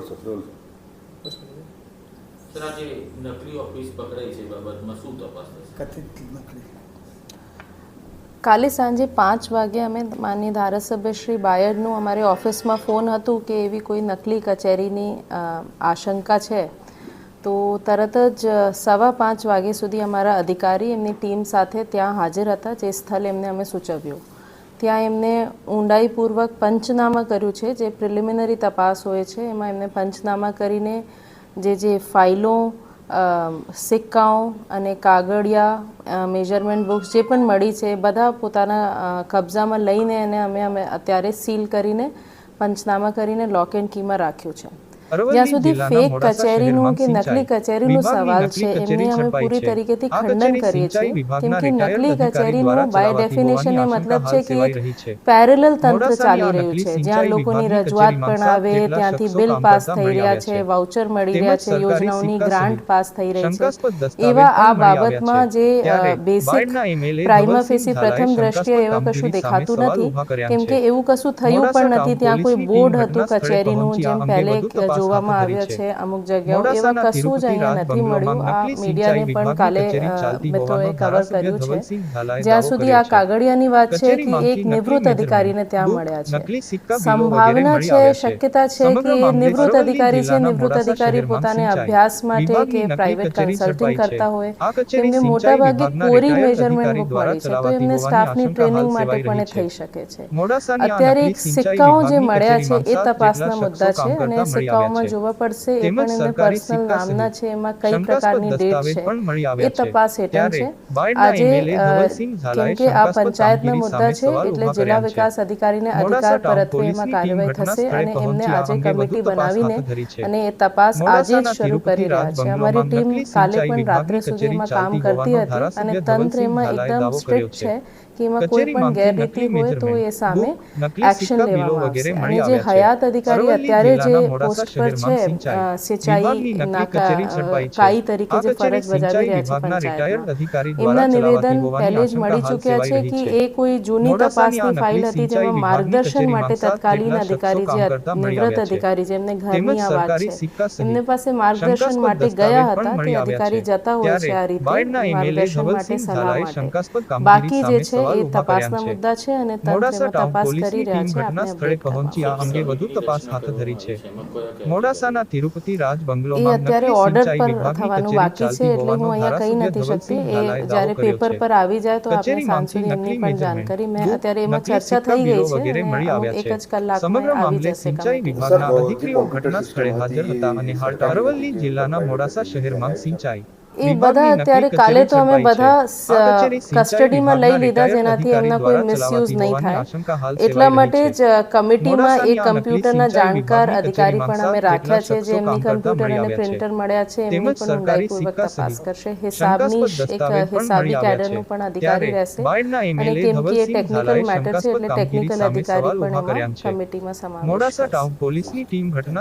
દોઢસો દોઢસો. સર આ નકલી ઓફિસ પકડાઈ છે બાબતમાં શું તપાસ કથિત નકલી. કાલે સાંજે પાંચ વાગે અમે માન્ય ધારાસભ્ય શ્રી બાયડનું અમારી ઓફિસમાં ફોન હતું કે એવી કોઈ નકલી કચેરીની આશંકા છે. તો તરત જ સવા પાંચ વાગે સુધી અમારા અધિકારી એમની ટીમ સાથે ત્યાં હાજર હતા જે સ્થળ એમને અમે સૂચવ્યું. ત્યાં એમને ઊંડાઈપૂર્વક પંચનામા કર્યું છે. જે પ્રિલિમિનરી તપાસ હોય છે, એમાં એમને પંચનામા કરીને જે જે ફાઇલો સિક્કાઓ અને કાગળિયા મેજરમેન્ટ બુક્સ જે પણ મળી છે, બધા પોતાના કબજામાં લઈને એને અમે અમે અત્યારે સીલ કરીને પંચનામા કરીને લોક એન્ડ કીમાં રાખ્યું છે. જ્યાં સુધી ફેક કચેરીનું કે નકલી કચેરીનો સવાલ છે એમને અમે પૂરી તરીકેથી ખંડન કરીએ છીએ. કેમ કે નકલી કચેરીનું બાય ડેફિનેશન એ મતલબ છે કે એક પેરેલલ તંત્ર ચાલી રહ્યું છે. જ્યાં લોકોની રજૂઆત પણ આવે ત્યાંથી બિલ પાસ થઈ રહ્યા છે. વાઉચર મળી રહ્યા છે યોજનાઓની ગ્રાન્ટ પાસ થઈ રહી છે. એવા આ બાબતમાં જે બેસિક પ્રાઇમા ફેસી પ્રથમ દ્રષ્ટિએ એવું કશું દેખાતું નથી. કેમ કે એવું કશું થયું પણ નથી ત્યાં કોઈ બોર્ડ હતું કચેરીનું જેમ પહેલે જોવામાં આવ્યા છે. અમુક જગ્યાઓ. એવા કશું જ અહીંયા નથી મળ્યું. આ મીડિયાને પણ કાલે મિત્રોએ કવર કર્યું છે. જ્યાં સુધી આ કાગળિયાની વાત છે કે એક નિવૃત્ત અધિકારીને ત્યાં મળ્યા છે. સંભાવના છે શક્યતા છે કે નિવૃત્ત અધિકારી છે નિવૃત્ત અધિકારી પોતાને અભ્યાસ માટે કે પ્રાઇવેટ કન્સલ્ટિંગ કરતા હોય તેમને મોટાભાગે કોરી મેજરમેન્ટ બુક મળી છે. તો એમને સ્ટાફની ટ્રેનિંગ માટે પણ થઈ શકે છે. અત્યારે એક સિક્કાઓ જે મળ્યા છે એ તપાસના મુદ્દા છે અને કરતા છે. જોવા પડશે એ પણ એમને પર્સનલ નામના છે એમાં કઈ પ્રકારની ડેટ છે એ તપાસ હેઠળ છે. આજે કેમ કે આ પંચાયતના મુદ્દા છે એટલે જિલ્લા વિકાસ અધિકારીને અધિકાર પરત્વે એમાં કાર્યવાહી થશે અને એમને આજે કમિટી બનાવીને. અને એ તપાસ આજે જ શરૂ કરી રહ્યા છે. અમારી ટીમ કાલે પણ રાત્રે સુધી એમાં કામ કરતી હતી અને તંત્ર એમાં એકદમ સ્ટ્રિક્ટ છે. કે કોઈ પણ ગેરરીતિ હોય તો એ સામે એક્શન લેવામાં આવશે. અને જે હયાત અધિકારી અત્યારે જે પોસ્ટ પર છે સિંચાઈ. કાઈ તરીકે જે ફરજ બજાવી રહ્યા છે એમના નિવેદન પહેલે જ મળી ચૂક્યા છે કે એ કોઈ જૂની તપાસની ફાઇલ હતી જેમાં માર્ગદર્શન માટે તત્કાલીન અધિકારી જે નિવૃત્ત અધિકારી જેમને ઘરની આ વાત છે. એમને પાસે માર્ગદર્શન માટે ગયા હતા તે અધિકારી જતા હોય છે આ રીતે માર્ગદર્શન માટે સલાહ માટે. બાકી જે છે સવાલ એ કર્યા છે. મુદ્દા છે અને તંત્ર મોડાસા ટાઉન પોલીસની ટીમ ઘટના સ્થળે પહોંચી આ અંગે વધુ તપાસ હાથ ધરી છે. કરવામાં આવી એમાં કયા કયા મોડાસાના તિરુપતિ રાજ બંગલોમાં અત્યારે ઓર્ડર પર થવાનું બાકી છે એટલે હું અહીંયા કહી નથી શકતી. એ જ્યારે પેપર પર આવી જાય તો આપણે સાંજ એમની પણ જાણકારી મેં અત્યારે એમાં ચર્ચા થઈ ગઈ છે વગેરે મળી અમુક આવ્યા એક જ કલાકમાં સમગ્ર મામલે સિંચાઈ વિભાગના અધિકારીઓ ઘટના સ્થળે હાજર હતા અને હાલ અરવલ્લી જિલ્લાના મોડાસા શહેરમાં સિંચાઈ એ બધા અત્યારે કાલે તો અમે બધા કસ્ટડીમાં લઈ લીધા જેનાથી એમના કોઈ મિસયુઝ નહીં થાય. એટલા માટે જ કમિટીમાં એક કમ્પ્યુટરના જાણકાર અધિકારી પણ અમે રાખ્યા છે જે એમની કમ્પ્યુટર અને પ્રિન્ટર મળ્યા છે એમની પણ ઊંડાઈપૂર્વક તપાસ કરશે. હિસાબની એક હિસાબી કેડરનું પણ અધિકારી રહેશે. અને કેમ કે એ ટેકનિકલ મેટર છે એટલે ટેકનિકલ અધિકારી પણ એમાં કમિટીમાં સમાવેશ મોડાસા ટાઉન પોલીસની ટીમ ઘટના